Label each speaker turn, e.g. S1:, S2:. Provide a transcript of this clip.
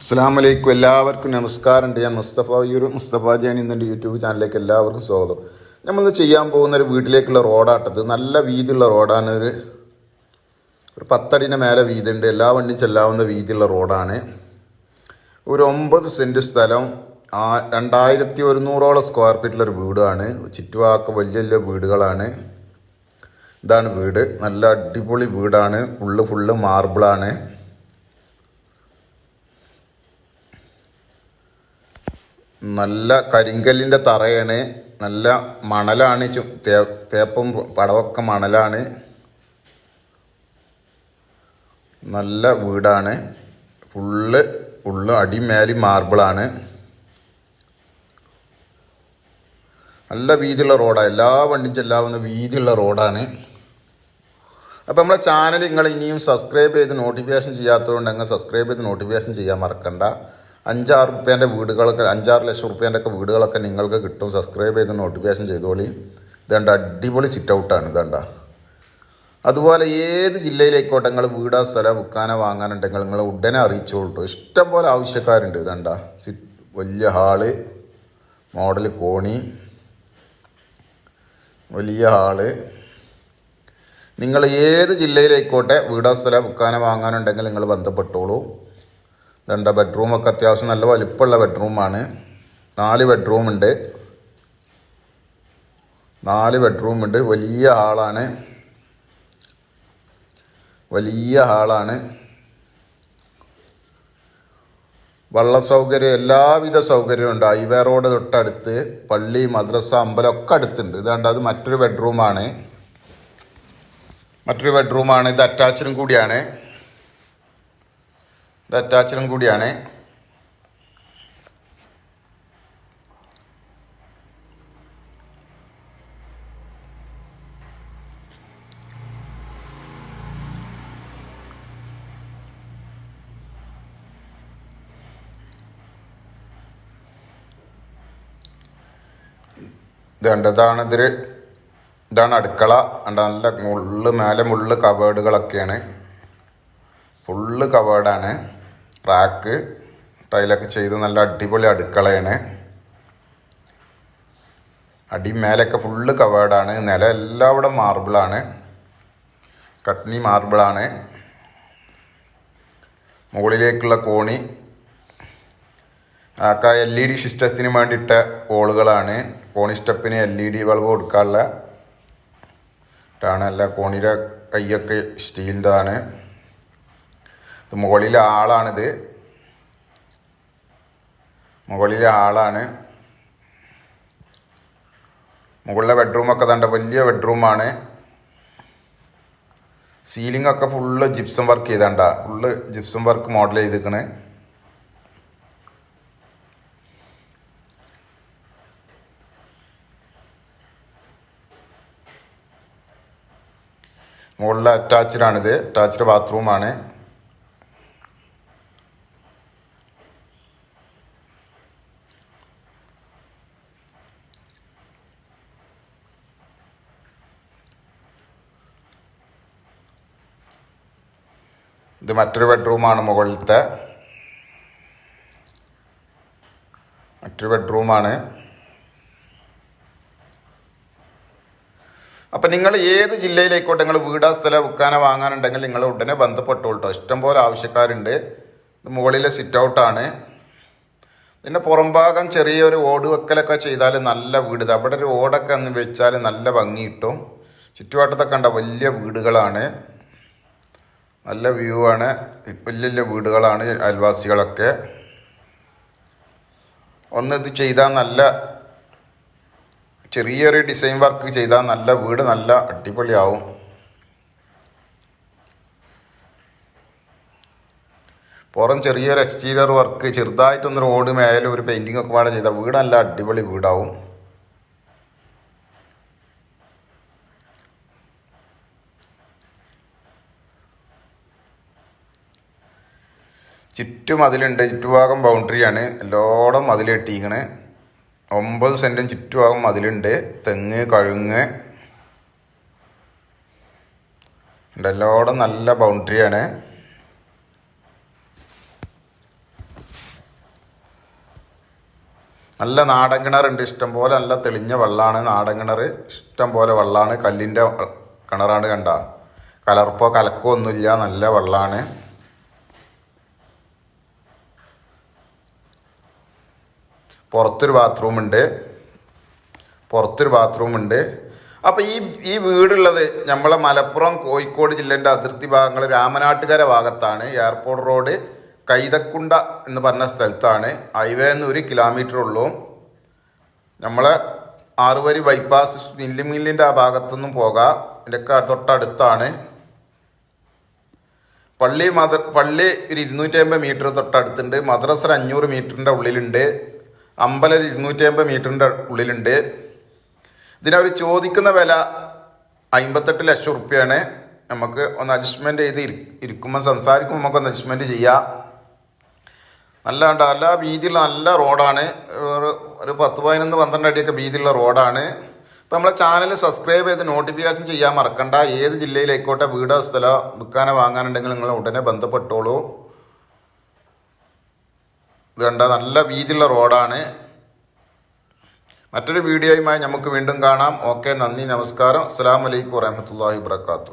S1: അസ്സാം വലൈക്കും എല്ലാവർക്കും നമസ്കാരം ഞാൻ മുസ്തഫ യൂർ മുസ്തഫ ജാനി എന്നെ യൂട്യൂബ് ചാനലിലേക്ക് എല്ലാവർക്കും സ്വാഗതം. നമ്മൾ ചെയ്യാൻ പോകുന്ന ഒരു വീട്ടിലേക്കുള്ള റോഡാട്ടത് നല്ല വീതിയുള്ള റോഡാണ്. ഒരു ഒരു പത്തടിന്റെ മേലെ വീതിയുണ്ട് എല്ലാ വണ്ടിയും ചെല്ലാവുന്ന വീതിയുള്ള റോഡാണ്. ഒരു ഒമ്പത് സെന്റ് സ്ഥലം ആ രണ്ടായിരത്തി ഒരുന്നൂറോളം സ്ക്വയർ ഫീറ്റിലൊരു വീടാണ്. ചുറ്റുവാക്ക വലിയ വലിയ വീടുകളാണ്. ഇതാണ് വീട്. നല്ല അടിപൊളി വീടാണ്. ഫുള്ള് ഫുള്ള് മാർബിളാണ് നല്ല കരിങ്കല്ലിന്റെ തറയാണ്. നല്ല മണലാണ്. തേപ്പും പടവൊക്കെ മണലാണ്. നല്ല വീടാണ്. ഫുള്ള് ഫുള്ള് അടിമേലി മാർബിളാണ്. നല്ല വീതിയുള്ള റോഡാണ് എല്ലാ വണ്ടിയും ചെല്ലാവുന്ന വീതിയുള്ള റോഡാണ്. അപ്പോൾ നമ്മളെ ചാനൽ നിങ്ങൾ ഇനിയും സബ്സ്ക്രൈബ് ചെയ്ത് നോട്ടിഫിക്കേഷൻ ചെയ്യാത്തതുകൊണ്ട് അങ്ങ് സബ്സ്ക്രൈബ് ചെയ്ത് നോട്ടിഫിക്കേഷൻ ചെയ്യാൻ മറക്കണ്ട. അഞ്ചാറ് റുപ്യേന്റെ വീടുകളൊക്കെ അഞ്ചാറ് ലക്ഷം റുപ്യേന്റെ ഒക്കെ വീടുകളൊക്കെ നിങ്ങൾക്ക് കിട്ടും. സബ്സ്ക്രൈബ് ചെയ്ത് നോട്ടിഫിക്കേഷൻ ചെയ്തോളി. ഇതേണ്ട അടിപൊളി സിറ്റ് ഔട്ടാണ് ഇതേണ്ട. അതുപോലെ ഏത് ജില്ലയിലേക്കോട്ടെ നിങ്ങൾ വീടാ സ്ഥലം വിൽക്കാനോ വാങ്ങാനുണ്ടെങ്കിൽ നിങ്ങൾ ഉടനെ അറിയിച്ചോളൂ ഇഷ്ടം പോലെ ആവശ്യക്കാരുണ്ട് ഇതേണ്ട. വലിയ ഹാൾ മോഡൽ കോണി വലിയ ഹാൾ. നിങ്ങൾ ഏത് ജില്ലയിലേക്കോട്ടെ വീടോ സ്ഥലം വിൽക്കാനോ വാങ്ങാനുണ്ടെങ്കിൽ നിങ്ങൾ ബന്ധപ്പെട്ടോളൂ. ഇതുണ്ട ബെഡ്റൂമൊക്കെ അത്യാവശ്യം നല്ല വലിപ്പമുള്ള ബെഡ്റൂമാണ് നാല് ബെഡ്റൂമുണ്ട് നാല് ബെഡ്റൂമുണ്ട് വലിയ ഹാളാണ് വലിയ ഹാളാണ് വള്ള സൗകര്യം എല്ലാവിധ സൗകര്യവും ഉണ്ട്. ഹൈവേ റോഡ് തൊട്ടടുത്ത് പള്ളി മദ്രസ അമ്പലം ഒക്കെ അടുത്തുണ്ട്. ഇതാണ്ട് അത് മറ്റൊരു ബെഡ്റൂമാണ് മറ്റൊരു ബെഡ്റൂമാണ് ഇത് അറ്റാച്ചിനും കൂടിയാണ്. ഇത് കൂടിയാണ്. ഇതുണ്ട് ഇതാണ് ഇതിൽ ഇതാണ് അടുക്കള. ഉണ്ട് നല്ല മുള്ള് മേലെ മുള്ള് കവേഡുകളൊക്കെയാണ് ഫുള്ള് കവേഡാണ് റാക്ക് ടൈലൊക്കെ ചെയ്ത് നല്ല അടിപൊളി അടുക്കളയാണ്. അടി മേലൊക്കെ ഫുള്ള് കവേഡാണ് നില എല്ലാവിടെ മാർബിളാണ് കട്നി മാർബിളാണ് മുകളിലേക്കുള്ള കോണി. ആക്ക എൽ ഇ ഡി സിസ്റ്റത്തിന് വേണ്ടിയിട്ട കോളുകളാണ് കോണി സ്റ്റെപ്പിന് എൽ ഇ ഡി ബൾബ് കൊടുക്കാനുള്ള. ാണ് അല്ല കോണിയുടെ കൈയൊക്കെ സ്റ്റീലിന്റെതാണ് മുകളിലെ ആളാണിത് മുകളിലെ ആളാണ് മുകളിലെ ബെഡ്റൂമൊക്കെ തണ്ട വലിയ ബെഡ്റൂമാണ്. സീലിംഗ് ഒക്കെ ഫുള്ള് ജിപ്സം വർക്ക് ചെയ്തണ്ട. ഫുള്ള് ജിപ്സം വർക്ക് മോഡൽ ചെയ്തിക്കണ്. മുകളിലെ അറ്റാച്ച്ഡ് ആണിത്. അറ്റാച്ച്ഡ് ബാത്റൂമാണ് ഇത് മറ്റൊരു ബെഡ്റൂമാണ് മുകളിലത്തെ. മറ്റൊരു ബെഡ്റൂമാണ്. അപ്പം നിങ്ങൾ ഏത് ജില്ലയിലേക്കോട്ടെ നിങ്ങൾ വീടാ സ്ഥലം വിൽക്കാനോ വാങ്ങാനുണ്ടെങ്കിൽ നിങ്ങൾ ഉടനെ ബന്ധപ്പെട്ടോട്ടോ ഇഷ്ടംപോലെ ആവശ്യക്കാരുണ്ട്. ഇത് മുകളിലെ സിറ്റ് ഔട്ടാണ് പിന്നെ പുറംഭാഗം ചെറിയൊരു ഓട് വെക്കലൊക്കെ ചെയ്താൽ നല്ല വീട്. അവിടെ ഒരു ഓടൊക്കെ വെച്ചാൽ നല്ല ഭംഗി കിട്ടും. ചുറ്റുവട്ടത്തൊക്കെ കണ്ട വലിയ വീടുകളാണ്. നല്ല വ്യൂ ആണ്. വലിയ വലിയ വീടുകളാണ് അയൽവാസികളൊക്കെ. ഒന്ന് ഇത് ചെയ്താൽ നല്ല ചെറിയൊരു ഡിസൈൻ വർക്ക് ചെയ്താൽ നല്ല വീട് നല്ല അടിപൊളിയാവും. പുറം ചെറിയൊരു എക്സ്റ്റീരിയർ വർക്ക് ചെറുതായിട്ടൊന്ന് റോഡ് മേലെ ഒരു പെയിന്റിംഗ് ഒക്കെ പാടെ ചെയ്താൽ വീട് നല്ല അടിപൊളി വീടാവും. ചുറ്റും അതിലുണ്ട് ചുറ്റുഭാഗം ബൗണ്ടറിയാണ് എല്ലായിടും മതിൽ കെട്ടിയിരിക്കണ്. ഒമ്പത് സെന്റും ചുറ്റുഭാഗം അതിലുണ്ട്. തെങ്ങ് കഴുങ്ങ്. ഉണ്ട് എല്ലായിടും നല്ല ബൗണ്ടറിയാണ് നല്ല നാടൻ കിണറുണ്ട്. ഇഷ്ടം പോലെ നല്ല തെളിഞ്ഞ വെള്ളമാണ് നാടൻ കിണർ ഇഷ്ടം പോലെ വെള്ളമാണ് കല്ലിന്റെ കിണറാണ് കണ്ട. കലർപ്പോ കലക്കോ ഒന്നുമില്ല. നല്ല വെള്ളമാണ് പുറത്തൊരു ബാത്റൂമുണ്ട് പുറത്തൊരു ബാത്റൂമുണ്ട് അപ്പോൾ അപ്പം ഈ ഈ വീടുള്ളത് നമ്മളെ മലപ്പുറം കോഴിക്കോട് ജില്ലേന്റെ അതിർത്തി ഭാഗങ്ങൾ രാമനാട്ടുകര ഭാഗത്താണ്. എയർപോർട്ട് റോഡ് കൈതക്കുണ്ട എന്ന് പറഞ്ഞ സ്ഥലത്താണ്. ഹൈവേ നിന്ന് ഒരു കിലോമീറ്റർ ഉള്ളൂ. നമ്മളെ ആറുവരി ബൈപ്പാസ് മില്ലി മില്ലിന്റെ ആ ഭാഗത്തുനിന്നും പോകാം. ഇതിന്റെയൊക്കെ തൊട്ടടുത്താണ്. പള്ളി മദ പള്ളി ഒരു ഇരുന്നൂറ്റി അമ്പത് മീറ്റർ തൊട്ടടുത്തുണ്ട്. മദ്രസ ഒരു അഞ്ഞൂറ് മീറ്ററിന്റെ ഉള്ളിലുണ്ട്. അമ്പലം ഇരുന്നൂറ്റി അമ്പത് മീറ്ററിന്റെ ഉള്ളിലുണ്ട്. ഇതിനവർ ചോദിക്കുന്ന വില അമ്പത്തെട്ട് ലക്ഷം റുപ്യാണ്. നമുക്ക് ഒന്ന് അഡ്ജസ്റ്റ്മെന്റ് ചെയ്ത് ഇരി ഇരിക്കുമ്പോൾ സംസാരിക്കുമ്പോൾ നമുക്കൊന്ന് അഡ്ജസ്റ്റ്മെന്റ് ചെയ്യാം. നല്ല കണ്ട നല്ല വീതിയുള്ള നല്ല റോഡാണ്. ഒരു പത്ത് പതിനൊന്ന് പന്ത്രണ്ട് അടിയൊക്കെ വീതിയുള്ള റോഡാണ്. ഇപ്പം നമ്മളെ ചാനൽ സബ്സ്ക്രൈബ് ചെയ്ത് നോട്ടിഫിക്കേഷൻ ചെയ്യാൻ മറക്കണ്ട. ഏത് ജില്ലയിലായിക്കോട്ടെ വീടോ സ്ഥലമോ വിൽക്കാനോ വാങ്ങാനുണ്ടെങ്കിൽ നിങ്ങൾ ഉടനെ ബന്ധപ്പെട്ടോളൂ. ഇത് കണ്ട നല്ല വീതിയുള്ള റോഡാണ്. മറ്റൊരു വീഡിയോയുമായി നമുക്ക് വീണ്ടും കാണാം. ഓക്കെ നന്ദി നമസ്കാരം. അസ്സാം വലൈക്കും വറഹമത്തല്ലാഹി വാത്തു